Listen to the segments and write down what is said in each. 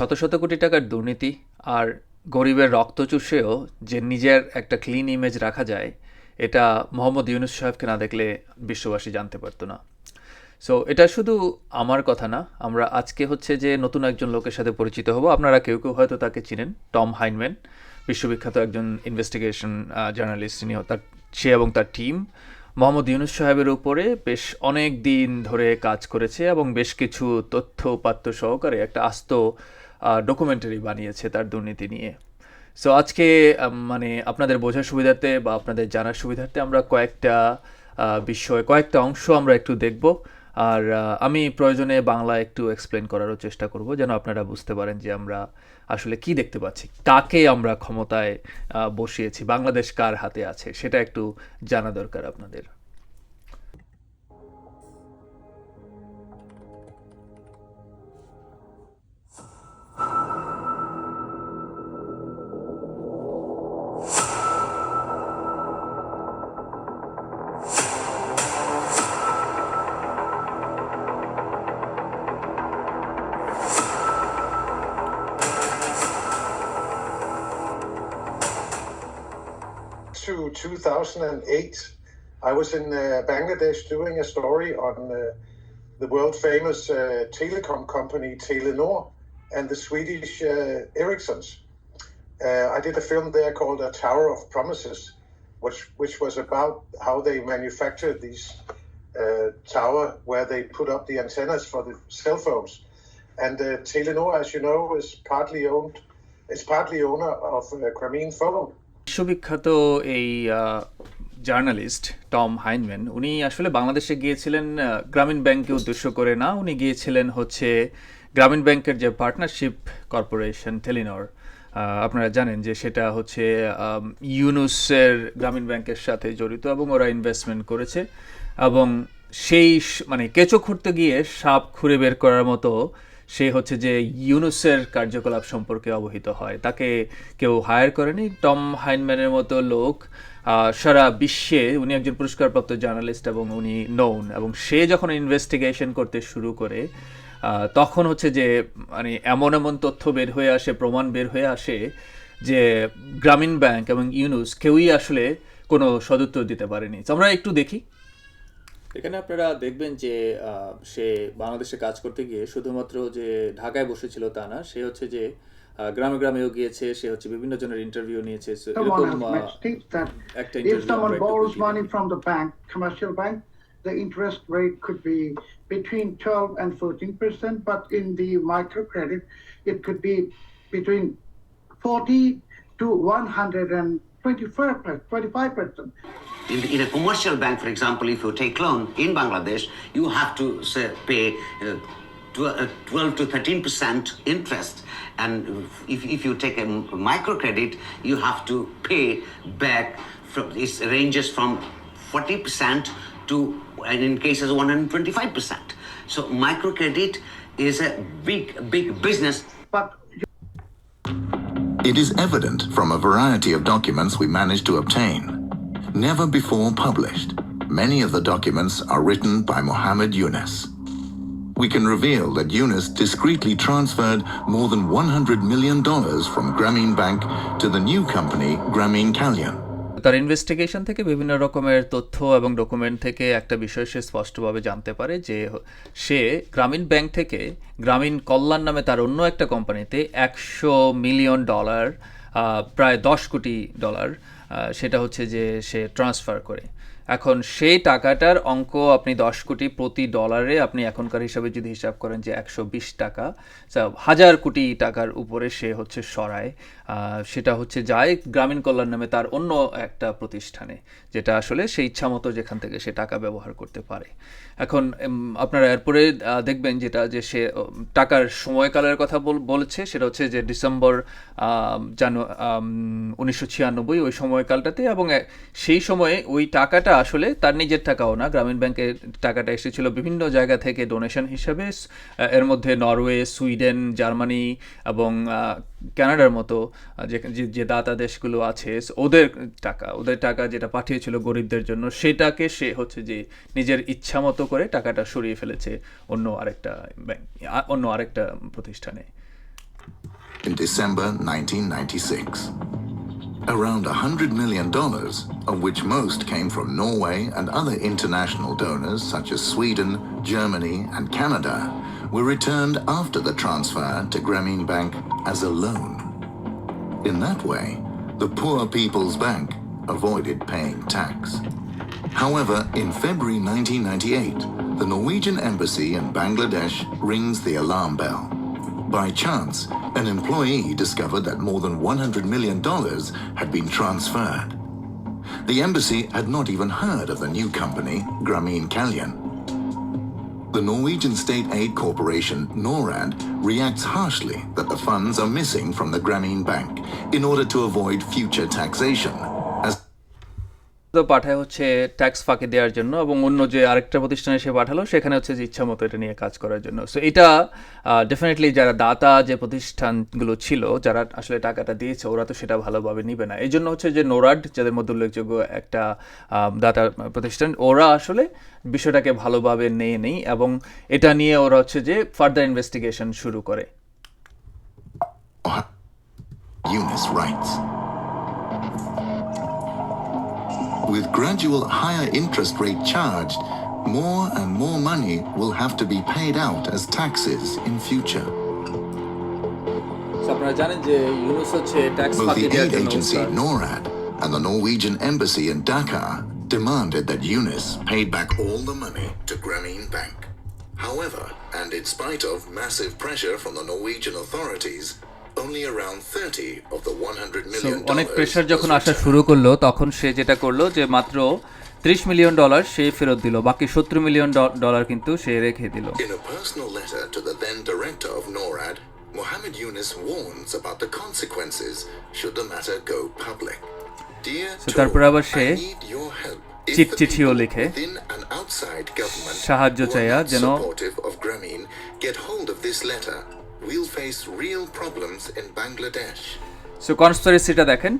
শত শত কোটি টাকার দুর্নীতি আর গরিবের রক্ত চুষেও যে নিজের একটা ক্লিন ইমেজ রাখা যায়, এটা মোহাম্মদ ইউনুস সাহেবকে না দেখলে বিশ্ববাসী জানতে পারতো না। সো এটা শুধু আমার কথা না, আমরা আজকে হচ্ছে যে নতুন একজন লোকের সাথে পরিচিত হব। আপনারা কেউ কেউ হয়তো তাকে চিনেন, টম হাইনম্যান, বিশ্ববিখ্যাত একজন ইনভেস্টিগেশন জার্নালিস্ট তিনি তার, সে এবং তার টিম মোহাম্মদ ইউনুস সাহেবের উপরে বেশ অনেক দিন ধরে কাজ করেছে এবং বেশ কিছু তথ্য উপাত্ত সহকারে একটা আস্ত ডকুমেন্টারি বানিয়েছে তার দুর্নীতি নিয়ে। সো আজকে মানে আপনাদের বোঝার সুবিধার্থে বা আপনাদের জানার সুবিধার্থে আমরা কয়েকটা বিষয়, কয়েকটা অংশ আমরা একটু দেখব। আর আমি প্রয়োজনে বাংলা একটু এক্সপ্লেন করারও চেষ্টা করব যেন আপনারা বুঝতে পারেন যে আমরা আসলে কি দেখতে পাচ্ছি, কাকে আমরা ক্ষমতায় বসিয়েছি, বাংলাদেশ কার হাতে আছে, সেটা একটু জানা দরকার আপনাদের। To 2008, I was in uh, Bangladesh doing a story on uh, the world famous uh, telecom company Telenor and the Swedish uh, Ericssons. Uh, I did a film there called A Tower of Promises, which which was about how they manufactured these uh, tower where they put up the antennas for the cell phones. And Telenor, as you know, is partly owned, is partly owner of uh, Phone. বিশ্ববিখ্যাত এই journalist Tom হাইনম্যান, উনি আসলে বাংলাদেশে গিয়েছিলেন গ্রামীণ ব্যাংককে উদ্দেশ্য করে না, উনি গিয়েছিলেন হচ্ছে গ্রামীণ ব্যাংকের যে পার্টনারশিপ কর্পোরেশন টেলিনর। আপনারা জানেন যে সেটা হচ্ছে ইউনুসের গ্রামীণ ব্যাংকের সাথে জড়িত এবং ওরা ইনভেস্টমেন্ট করেছে এবং সেই মানে কেঁচো খুঁড়তে গিয়ে সাপ খুঁড়ে বের করার মতো সে হচ্ছে যে ইউনুসের কার্যকলাপ সম্পর্কে অবহিত হয়। তাকে কেউ হায়ার করেনি। টম হাইনম্যানের মতো লোক সারা বিশ্বে উনি একজন পুরস্কারপ্রাপ্ত জার্নালিস্ট এবং উনি নোন এবং সে যখন ইনভেস্টিগেশন করতে শুরু করে তখন হচ্ছে যে মানে এমন এমন তথ্য বের হয়ে আসে, প্রমাণ বের হয়ে আসে যে গ্রামীণ ব্যাংক এবং ইউনুস কেউই আসলে কোনো সদুত্তর দিতে পারেনি। আমরা একটু দেখি। এখানে আপনারা দেখবেন যে সে বাংলাদেশে কাজ করতে গিয়ে শুধুমাত্র যে ঢাকায় বসেছিল তা না সে হচ্ছে যে গ্রামে গ্রামেও গিয়েছে সে হচ্ছে বিভিন্ন জনের ইন্টারভিউ নিয়েছে এরকম একটা the interest rate could be between 12 and 14 percent, but in the microcredit, it could be between 40 to 125 25 percent. In, in a commercial bank, for example, if you take loan in Bangladesh, you have to say, pay uh, uh, 12 to 13 percent interest. And if, if you take a microcredit, you have to pay back. From, it ranges from 40 percent to, and in cases, 125 percent. So microcredit is a big, big business. But It is evident from a variety of documents we managed to obtain. Never before published, many of the documents are written by Mohammed Yunus. We can reveal that Yunus discreetly transferred more than $100 million from Grameen Bank to the new company Grameen Kalyan. তার investigation থেকে বিভিন্ন রকমের তথ্য এবং document থেকে একটা বিষয় সে স্পষ্টভাবে জানতে পারে যে সে গ্রামীণ ব্যাংক থেকে গ্রামীণ কল্যাণ নামে তার অন্য একটা কোম্পানিতে একশো মিলিয়ন ডলার প্রায় দশ কোটি ডলার সেটা হচ্ছে যে সে ট্রান্সফার করে। এখন সেই টাকাটার অঙ্ক আপনি দশ কোটি প্রতি ডলারে আপনি এখনকার হিসাবে যদি হিসাব করেন যে একশো বিশ টাকা হাজার কোটি টাকার উপরে সে হচ্ছে সরায়। সেটা হচ্ছে যায় গ্রামীণ কল্যাণ নামে তার অন্য একটা প্রতিষ্ঠানে, যেটা আসলে সে ইচ্ছা মতো যেখান থেকে সে টাকা ব্যবহার করতে পারে। এখন আপনারা এরপরে দেখবেন যেটা যে সে টাকার সময়কালের কথা বলছে, সেটা হচ্ছে যে ডিসেম্বর জানু উনিশশো ছিয়ানব্বই, ওই সময়কালটাতে এবং সেই সময়ে ওই টাকাটা আসলে তার নিজের টাকাও না গ্রামীণ ব্যাংকের টাকাটা এসেছিল বিভিন্ন জায়গা থেকে ডোনেশন হিসেবে এর মধ্যে নরওয়ে সুইডেন জার্মানি এবং আহ, কানাডার মতো যে দাতা দেশগুলো আছে ওদের টাকা ওদের টাকা যেটা পাঠিয়েছিল গরিবদের জন্য সেটাকে সে হচ্ছে যে নিজের ইচ্ছা মতো করে টাকাটা সরিয়ে ফেলেছে অন্য আরেকটা ব্যাংক অন্য আরেকটা প্রতিষ্ঠানে in December 1996. Around $100 million, of which most came from Norway and other international donors such as Sweden, Germany, and Canada, were returned after the transfer to Grameen Bank as a loan. In that way, the Poor People's Bank avoided paying tax. However, in February 1998, the Norwegian embassy in Bangladesh rings the alarm bell. By chance, an employee discovered that more than $100 million had been transferred. The embassy had not even heard of the new company, Grameen Kalyan. The Norwegian State Aid Corporation, NORAD, reacts harshly that the funds are missing from the Grameen Bank in order to avoid future taxation, পাঠায় হচ্ছে tax ফাঁকি দেওয়ার জন্য এবং অন্য যে আরেকটা প্রতিষ্ঠানে সে পাঠালো, সেখানে হচ্ছে যে ইচ্ছা মতো এটা নিয়ে কাজ করার জন্য সো এটা ডেফিনেটলি যারা দাতা যে প্রতিষ্ঠানগুলো ছিল, যারা আসলে টাকাটা দিয়েছে, ওরা তো সেটা ভালোভাবে নিবে না এই জন্য হচ্ছে যে নোরাড যাদের মধ্যে উল্লেখযোগ্য একটা দাতা প্রতিষ্ঠান, ওরা আসলে বিষয়টাকে ভালোভাবে নিয়ে নেই এবং এটা নিয়ে ওরা হচ্ছে যে ফার্দার ইনভেস্টিগেশন শুরু করে. With gradual higher interest rate charged, more and more money will have to be paid out as taxes in future. Both the aid agency NORAD and the Norwegian embassy in Dhaka demanded that Eunice pay back all the money to Grameen Bank. However, and in spite of massive pressure from the Norwegian authorities, only around 30 of the 100 So, million অনেক pressure যখন আসা শুরু করল তখন সে যেটা করল যে মাত্র ত্রিশ মিলিয়ন ডলার সে ফেরত দিল বাকি সত্তর মিলিয়ন ডলার কিন্তু সে রেখে দিল Mohammed Yunus warns about the consequences should the matter go public. So আবার সে চিট চিঠিও লিখে সাহায্য চাইয়া যেন supportive of Grameen get hold of this letter, we'll face real problems in Bangladesh. So কনস্পিরেসিটা দেখেন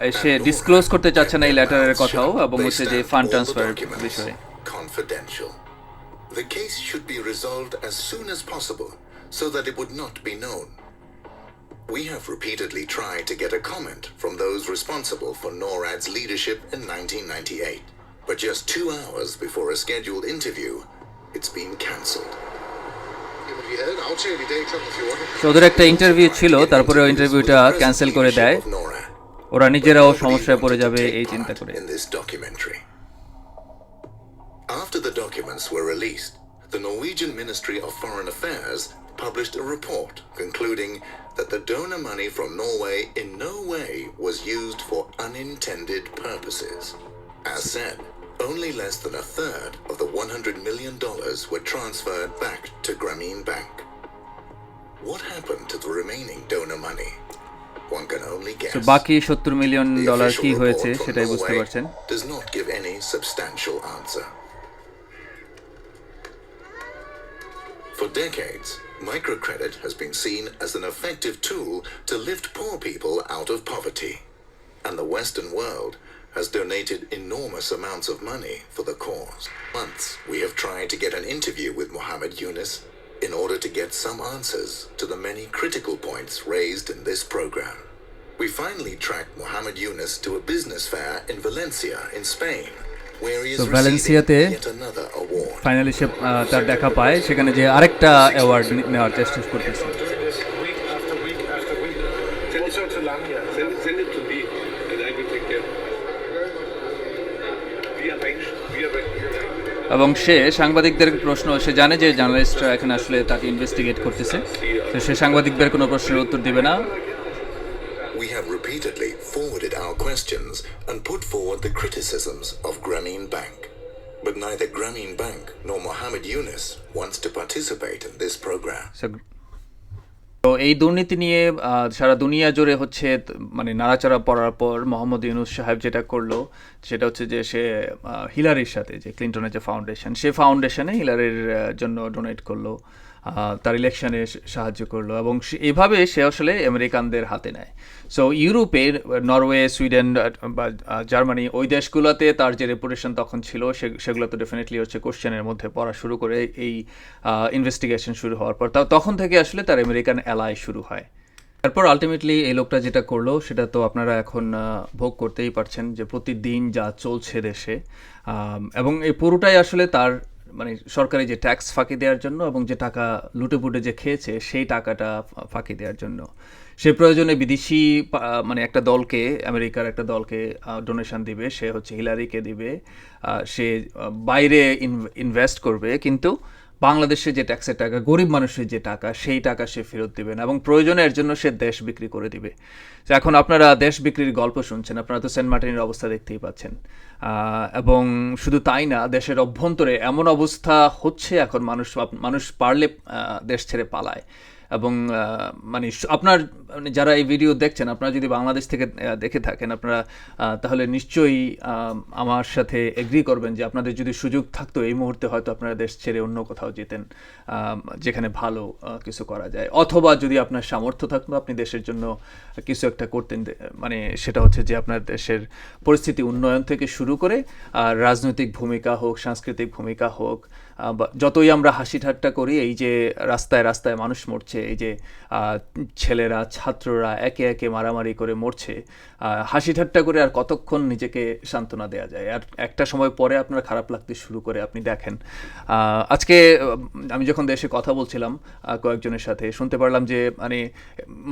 এই সে And ডিসক্লোজ NORAD করতে চাচ্ছে না এই kept their লেটারের mouths কথাও shut. এবং They হচ্ছে যে stamped fund all the transfer documents বিষয়ে confidential. The case should be resolved as soon as possible so that it would not be known. We have repeatedly tried to get a comment from those responsible for NORAD's leadership in 1998, but just two hours before a scheduled interview, it's been cancelled. ওদের একটা interview ছিল তারপরে ওই ইন্টারভিউটা cancel করে দেয় ওরা নিজেরাও সমস্যায় পড়ে যাবে এই চিন্তা করে. After the documents were released, the Norwegian Ministry of Foreign Affairs published a report concluding that the donor money from Norway in no way was used for unintended purposes. As said, only less than a third of the $100 million were transferred back to Grameen Bank. What happened to the remaining donor money? One can only guess. তো বাকি সত্তর million The dollar official কি হয়েছে report from সেটাই বুঝতে Norway পারছেন does not give any substantial answer. For decades, microcredit has been seen as an effective tool to lift poor people out of poverty. And the Western world has donated enormous amounts of money for the cause. Months we have tried to get an interview with Mohammed Yunus in order to get some answers to the many critical points raised in this program. We finally tracked Mohammed Yunus to a business fair in Valencia in Spain, where he is So, receiving ভ্যালেন্সিয়াতে yet another award. Finally সে আহ, তার দেখা পায় সেখানে যে আরেকটা award নেওয়ার চেষ্টা করতেছে এবং সে সাংবাদিকদের প্রশ্ন সে জানে যে জার্নালিস্টরা এখানে আসলে তাকে ইনভেস্টিগেট করতেছে তো সে সাংবাদিকদের কোনো প্রশ্নের উত্তর দেবে না We have repeatedly forwarded our questions and put forward the criticisms of Grameen Bank. But neither Grameen Bank nor Mohammed Yunus wants to participate in this program. So, তো এই দুর্নীতি নিয়ে সারা দুনিয়া জুড়ে হচ্ছে মানে নাড়াচাড়া পড়ার পর মোহাম্মদ ইউনুস সাহেব যেটা করল, সেটা হচ্ছে যে সে হিলারির সাথে, যে ক্লিন্টনের যে ফাউন্ডেশন সে ফাউন্ডেশনে হিলারির জন্য ডোনেট করল। তার ইলেকশনে সাহায্য করল এবং এভাবে সে আসলে আমেরিকানদের হাতে নেয়। সো ইউরোপে, নরওয়ে, সুইডেন বা জার্মানি ওই দেশগুলোতে তার যে রেপুটেশন তখন ছিল সেগুলো তো ডেফিনেটলি হচ্ছে কোশ্চেনের মধ্যে পড়া শুরু করে এই ইনভেস্টিগেশন শুরু হওয়ার পর। তখন থেকে আসলে তার আমেরিকান অ্যালাই শুরু হয়। তারপর আলটিমেটলি এই লোকটা যেটা করল, সেটা তো আপনারা এখন ভোগ করতেই পারছেন যে প্রতিদিন যা চলছে দেশে এবং এই পুরোটাই আসলে তার মানে সরকারি যে ট্যাক্স ফাঁকি দেওয়ার জন্য এবং যে টাকা লুটে পুটে যে খেয়েছে, সেই টাকাটা ফাঁকি দেওয়ার জন্য। সে প্রয়োজনে বিদেশি মানে একটা দলকে, আমেরিকার একটা দলকে ডোনেশন দিবে। সে হচ্ছে হিলারিকে দিবে। সে বাইরে ইনভেস্ট করবে। কিন্তু বাংলাদেশে যে ট্যাক্সের টাকা, গরিব মানুষের যে টাকা, সেই টাকা সে ফেরত দিবে না এবং প্রয়োজনে এর জন্য সে দেশ বিক্রি করে দিবে। এখন আপনারা দেশ বিক্রির গল্প শুনছেন। আপনারা তো সেন্ট মার্টিনের অবস্থা দেখতেই পাচ্ছেন। এবং শুধু তাই না, দেশের অভ্যন্তরে এমন অবস্থা হচ্ছে এখন মানুষ মানুষ পারলে দেশ ছেড়ে পালায়। এবং মানে আপনার মানে যারা এই ভিডিও দেখছেন, আপনারা যদি বাংলাদেশ থেকে দেখে থাকেন, আপনারা তাহলে নিশ্চয়ই আমার সাথে এগ্রি করবেন যে আপনাদের যদি সুযোগ থাকতো, এই মুহূর্তে হয়তো আপনারা দেশ ছেড়ে অন্য কোথাও যেতেন যেখানে ভালো কিছু করা যায়। অথবা যদি আপনার সামর্থ্য থাকতো, আপনি দেশের জন্য কিছু একটা করতেন মানে সেটা হচ্ছে যে আপনার দেশের পরিস্থিতি উন্নয়ন থেকে শুরু করে, আর রাজনৈতিক ভূমিকা হোক, সাংস্কৃতিক ভূমিকা হোক যতই আমরা হাসি ঠাট্টা করি, এই যে রাস্তায় রাস্তায় মানুষ মরছে, এই যে ছেলেরা, ছাত্ররা একে একে মারামারি করে মরছে হাসি ঠাট্টা করে আর কতক্ষণ নিজেকে সান্ত্বনা দেওয়া যায়? আর একটা সময় পরে আপনার খারাপ লাগতে শুরু করে, আপনি দেখেন। আজকে আমি যখন দেশে কথা বলছিলাম কয়েকজনের সাথে, শুনতে পারলাম যে মানে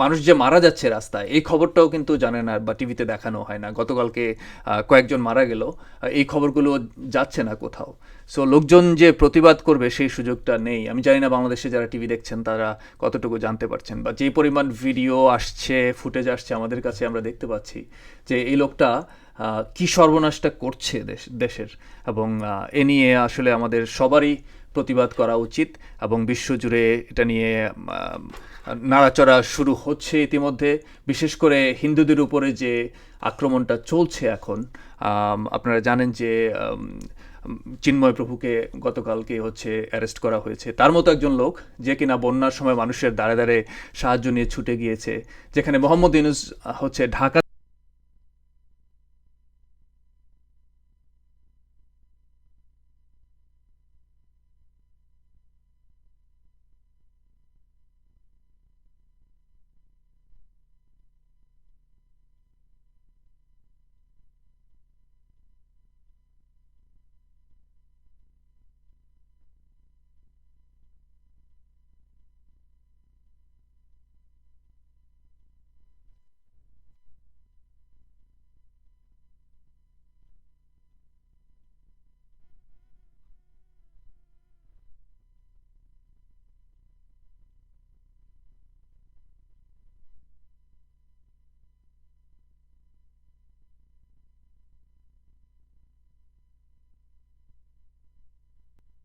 মানুষ যে মারা যাচ্ছে রাস্তায়, এই খবরটাও কিন্তু জানে না বা টিভিতে দেখানো হয় না। গতকালকে কয়েকজন মারা গেল এই খবরগুলো যাচ্ছে না কোথাও। সো লোকজন যে প্রতিবাদ করবে সেই সুযোগটা নেই। আমি জানি না বাংলাদেশে যারা টিভি দেখছেন, তারা কতটুকু জানতে পারছেন। বা যে পরিমাণ ভিডিও আসছে, ফুটেজ আসছে আমাদের কাছে, আমরা দেখতে পাচ্ছি যে এই লোকটা কি সর্বনাশটা করছে দেশ, দেশের। এবং এ নিয়ে আসলে আমাদের সবারই প্রতিবাদ করা উচিত এবং বিশ্বজুড়ে এটা নিয়ে নাড়াচড়া শুরু হচ্ছে ইতিমধ্যে। বিশেষ করে হিন্দুদের উপরে যে আক্রমণটা চলছে এখন আপনারা জানেন যে চিন্ময় প্রভুকে গতকালকে হচ্ছে অ্যারেস্ট করা হয়েছে। তার মতো একজন লোক যে কিনা বন্যার সময় মানুষের দাঁড়ে দাঁড়ে সাহায্য নিয়ে ছুটে গিয়েছে, যেখানে মোহাম্মদ ইউনুস হচ্ছে ঢাকা